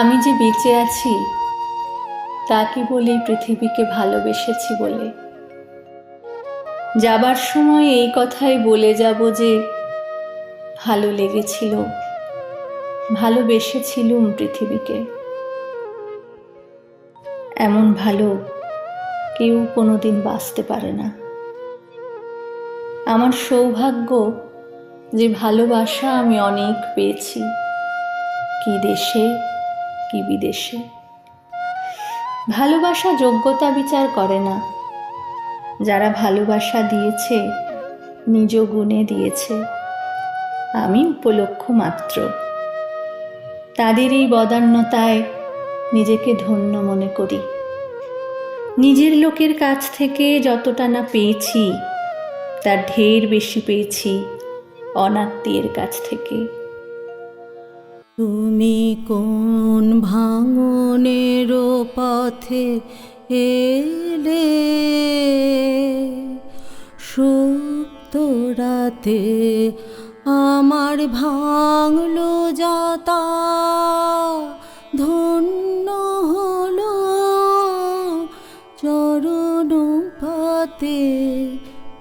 আমি যে বেঁচে আছি, তা বলে পৃথিবীকে ভালোবেসেছি বলে। যাবার সময় এই কথাই বলে যাব যে, ভালো লেগেছিল, ভালোবেসেছিলুম পৃথিবীকে। এমন ভালো কেউ কোনোদিন বাঁচতে পারে না। আমার সৌভাগ্য যে ভালোবাসা আমি অনেক পেয়েছি, কি দেশে কি বিদেশে? ভালোবাসা যোগ্যতা বিচার করে না। যারা ভালোবাসা দিয়েছে, নিজ গুণে দিয়েছে। আমি উপলক্ষ মাত্র। তাদের এই বদান্যতায় নিজেকে ধন্য মনে করি। নিজের লোকের কাছ থেকে যতটা না পেয়েছি, তার ঢের বেশি পেয়েছি অনাত্মীয়ের কাছ থেকে। তুমি কোন ভাঙনের পথে এলে? সুপ্ত রাতে আমার ভাঙলো যাতা, ধন্য হলো চরণ পাতে।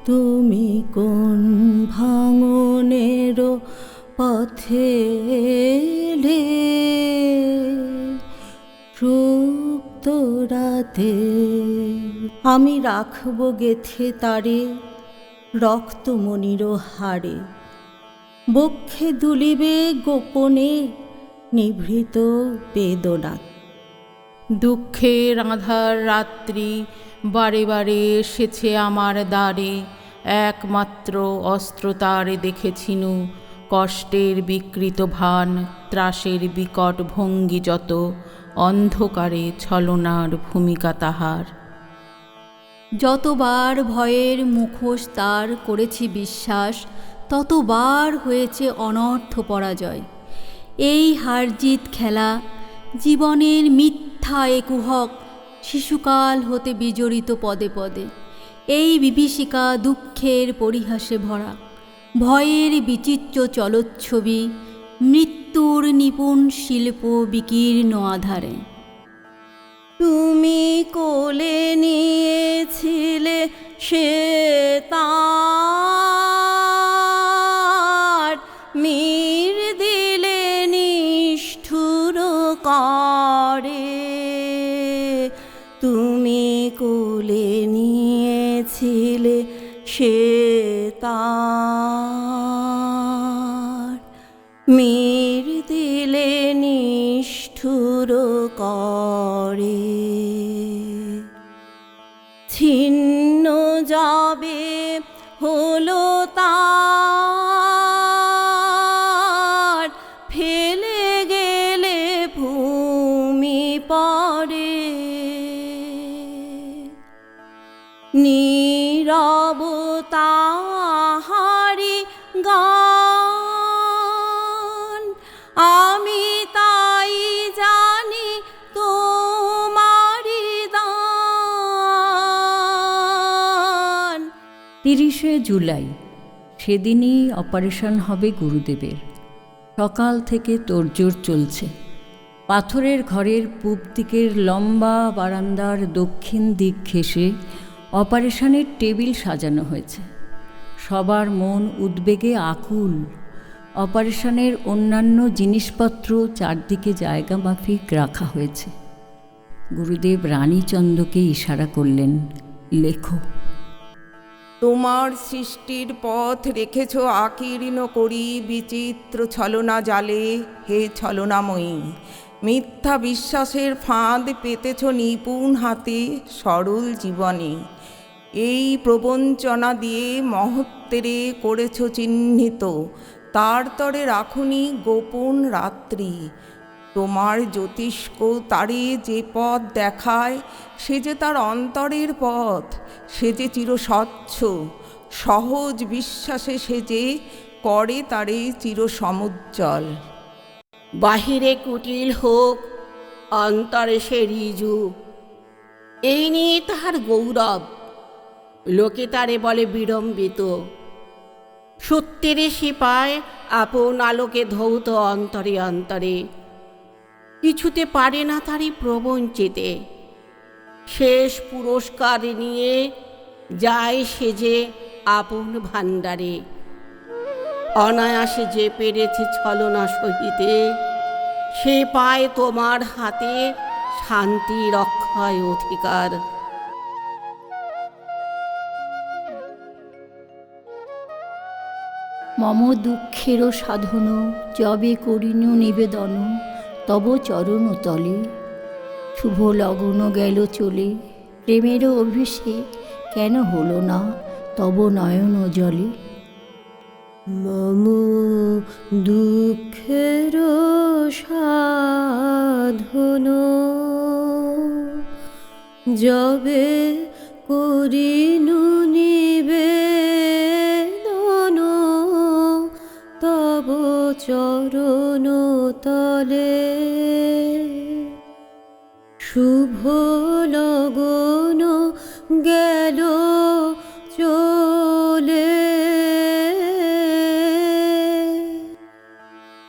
তুমি কোন ভাঙনের পথে সুপ্ত রাতে আমি রাখব গেথে তারে রক্তমণির হাড়ে। বক্ষে দুলিবে গোপনে নিভৃত বেদনা। দুঃখের আধার রাত্রি বারে বারে এসেছে আমার দ্বারে। একমাত্র অস্ত্র তার দেখেছিনু, কষ্টের বিকৃত ভান, ত্রাসের বিকট ভঙ্গি যত। অন্ধকারে ছলনার ভূমিকা তাহার। যতবার ভয়ের মুখোশ তার করেছি বিশ্বাস, ততবার হয়েছে অনর্থ পরাজয়। এই হারজিত খেলা, জীবনের মিথ্যা একুহক, শিশুকাল হতে বিজড়িত পদে পদে। এই বিভীষিকা দুঃখের পরিহাসে ভরা, ভয়ের বিচিত্র চলচ্ছবি মৃত্যুর নিপুণ শিল্প বিকীর্ণ আধারে। তুমি কোলে নিয়েছিলে সে তার। মীর দিলে নিষ্ঠুর করে। তুমি কোলে নিয়েছিলে সে তার। মীর করে। ছিন্ন যাবে হলো তার তিরিশে জুলাই, সেদিনই অপারেশন হবে গুরুদেবের। সকাল থেকে তোড়জোড় চলছে। পাথরের ঘরের পূব দিকের লম্বা বারান্দার দক্ষিণ দিক ঘেঁষে অপারেশনের টেবিল সাজানো হয়েছে। সবার মন উদ্বেগে আকুল। অপারেশনের অন্যান্য জিনিসপত্র চারদিকে জায়গা মাফিক রাখা হয়েছে। গুরুদেব রানীচন্দ্রকে ইশারা করলেন, লেখো। তোমার সৃষ্টির পথ রেখেছ আকীর্ণ করি বিচিত্র ছলনা জালে। হে ছলনাময়ী, মিথ্যা বিশ্বাসের ফাঁদ পেতেছ নিপুণ হাতে সরল জীবনে। এই প্রবঞ্চনা দিয়ে মহত্বেরে করেছ চিহ্নিত। তার তরে রাখুনি গোপন রাত্রি। তোমার জ্যোতিষ্ক তারে যে পথ দেখায়, সে যে তার অন্তরের পথ, সে যে চিরস্বচ্ছ, সহজ বিশ্বাসে সে যে করে তারে চির সমুজ্জ্বল বাহিরে কুটিল হোক, অন্তরে সে রিজু, এই নিয়ে তাহার গৌরব। লোকে তারে বলে বিড়ম্বিত। সত্যের সিপায় আপন আলোকে ধৌত অন্তরে অন্তরে। কিছুতে পারে না তারই প্রবঞ্চিতে শেষ পুরস্কার নিয়ে যায় সেজে আপন ভাণ্ডারে। অনায়াসে যে পেরেছে ছলনা সহিতে, সে পায় তোমার হাতে শান্তি রক্ষায় অধিকার। মম দুঃখেরও সাধন, যবে করিনু নিবেদন। তব চরণ তলে। শুভ লগন গেল চলে। প্রেমেরও অভিষেক কেন হলো না, তব নয়ন জলে। মম দুঃখের সাধন। যবে করিনু নিবেদন, তব চরণ তলে। শুভ লগন গেল, চলে।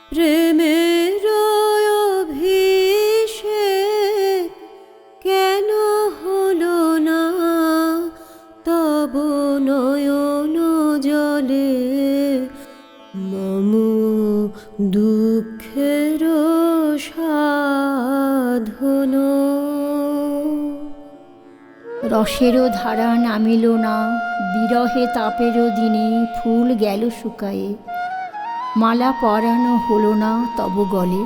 প্রেমের অভিষেক কেন হলো না, তব নয়ন জলে। মম দুঃখের সাধন। রসেরও ধারা নামিল না, বিরহে তাপেরও দিনে ফুল গেল শুকায়ে। মালা পরানো হলো না তব গলে।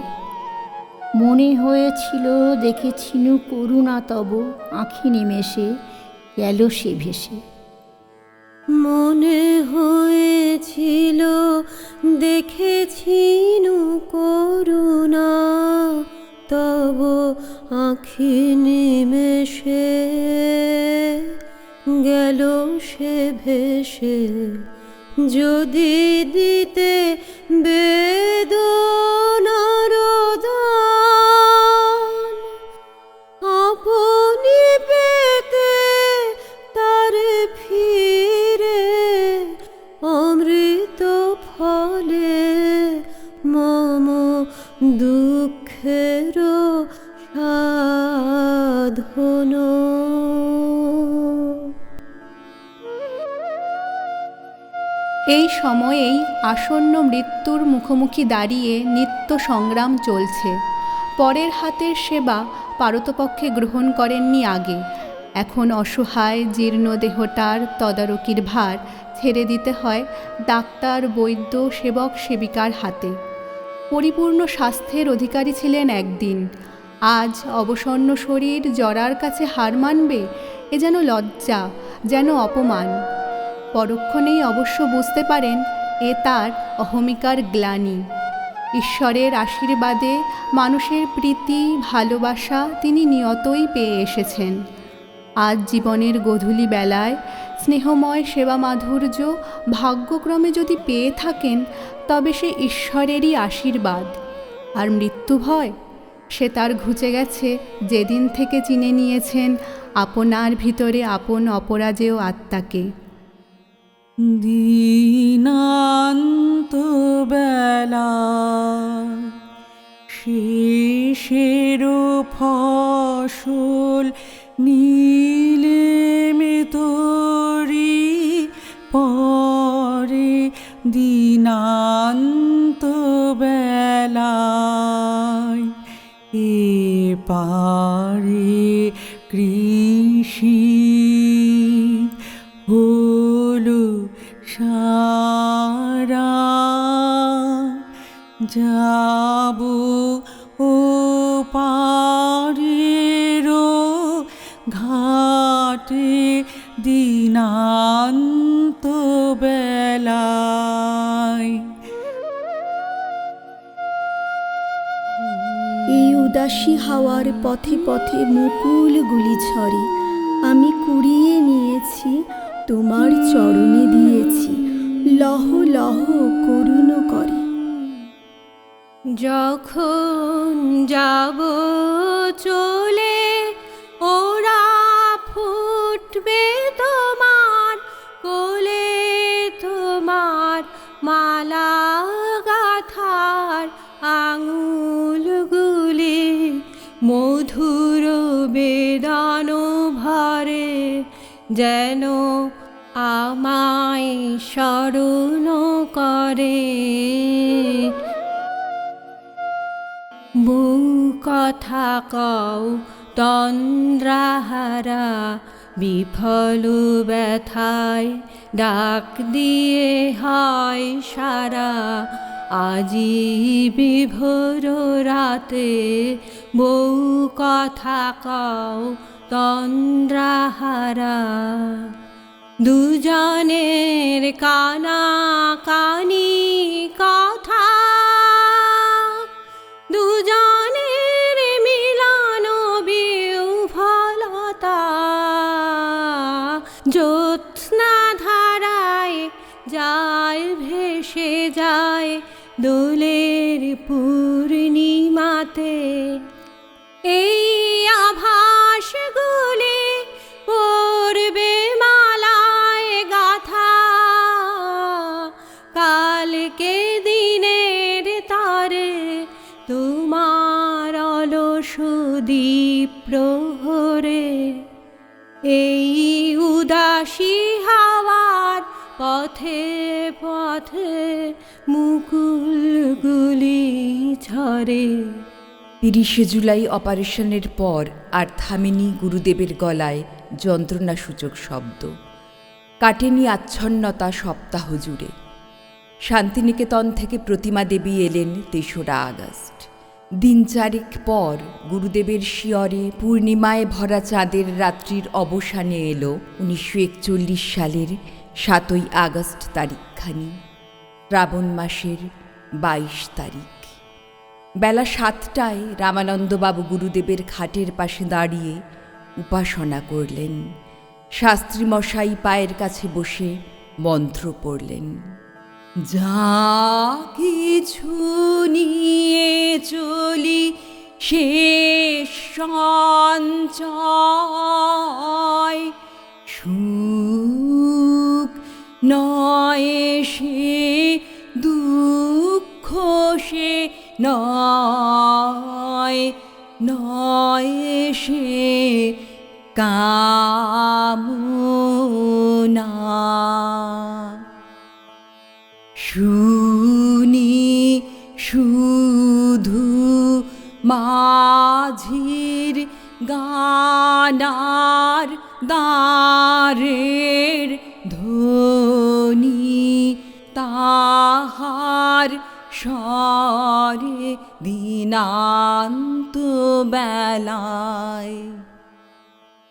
মনে হয়েছিল দেখেছিনু করুণা তব, আঁখি নিমেষে গেল সে ভেসে। মনে হয়েছিল দেখেছিনু করুণা তব, আঁখি নিমেষে ভেসে যদি দিতে সময়েই আসন্ন মৃত্যুর মুখোমুখি দাঁড়িয়ে নিত্য সংগ্রাম চলছে। পরের হাতের সেবা পারতপক্ষে গ্রহণ করেননি আগে। এখন অসহায়, জীর্ণ দেহটার তদারকির ভার ছেড়ে দিতে হয় ডাক্তার, বৈদ্য, সেবক, সেবিকার হাতে। পরিপূর্ণ স্বাস্থ্যের অধিকারী ছিলেন একদিন। আজ অবসন্ন শরীর জরার কাছে হার মানবে? এ যেন লজ্জা, যেন অপমান। পরক্ষণেই অবশ্য বুঝতে পারেন, এ তার অহমিকার গ্লানি। ঈশ্বরের আশীর্বাদে মানুষের প্রীতি, ভালোবাসা তিনি নিয়তই পেয়ে এসেছেন। আজ জীবনের গধূলি বেলায় স্নেহময় সেবা মাধুর্য ভাগ্যক্রমে যদি পেয়ে থাকেন, তবে সে ঈশ্বরেরই আশীর্বাদ। আর মৃত্যু ভয়? সে তার ঘুচে গেছে, যেদিন থেকে চিনে নিয়েছেন, আপনার ভিতরে আপন অপরাজেয় আত্মাকে। দিনান্ত বেলা শেষের ফসল নীলে মেতরি পরে দিনান্ত বেলায় এ পারে কৃষি যাব ও পারের ঘাটে দিনান্ত বেলায় এই উদাসী হাওয়ার পথে পথে মুকুলগুলি ঝরে। আমি কুড়িয়ে নিয়েছি, তোমার চরণে দিয়েছি। লহ লহ করুণ করে। যখন যাব চলে ওরা ফুটবে তোমার কোলে তোমার মালা গাথার আঙুলগুলি মধুর বেদান ভরে যেন আমায় স্মরণ করে। কথা কও, তন্দ্রাহারা, বিফল ব্যথায়, ডাক দিয়ে হয় সারা। আজি বিভোর রাতে বউ কথা কও, তন্দ্রাহারা। দুজনের কানা কানি এই আভাসগুলি পড়বে মালায় গাথা। কালকে দিনের তারে তোমার অলস দ্বীপ প্রহরে। এই উদাসী হাওয়ার পথে পথে মুকুলগুলি ঝরে। তিরিশে জুলাই অপারেশনের পর আর থামেনি গুরুদেবের গলায় যন্ত্রণাসূচক শব্দ। কাটেনি আচ্ছন্নতা সপ্তাহ জুড়ে। শান্তিনিকেতন থেকে প্রতিমা দেবী এলেন তেসরা আগস্ট। দিন চারেক পর গুরুদেবের শিয়রে পূর্ণিমায় ভরা চাঁদের রাত্রির অবসানে এলো উনিশশো একচল্লিশ সালের সাতই আগস্ট তারিখখানি। শ্রাবণ মাসের বাইশ তারিখ। বেলা সাতটায় রামানন্দবাবু গুরুদেবের খাটের পাশে দাঁড়িয়ে উপাসনা করলেন। শাস্ত্রীমশাই পায়ের কাছে বসে মন্ত্র পড়লেন। যা কিছু নিয়ে চলি শেষ সঞ্চয়। সুখ নয় সে, দুঃখ সে নয় নয় সে কামনা। শুনি শুধু মাঝির গানার দারের ধ্বনি তাহার স্বরে দিনান্ত বেলায়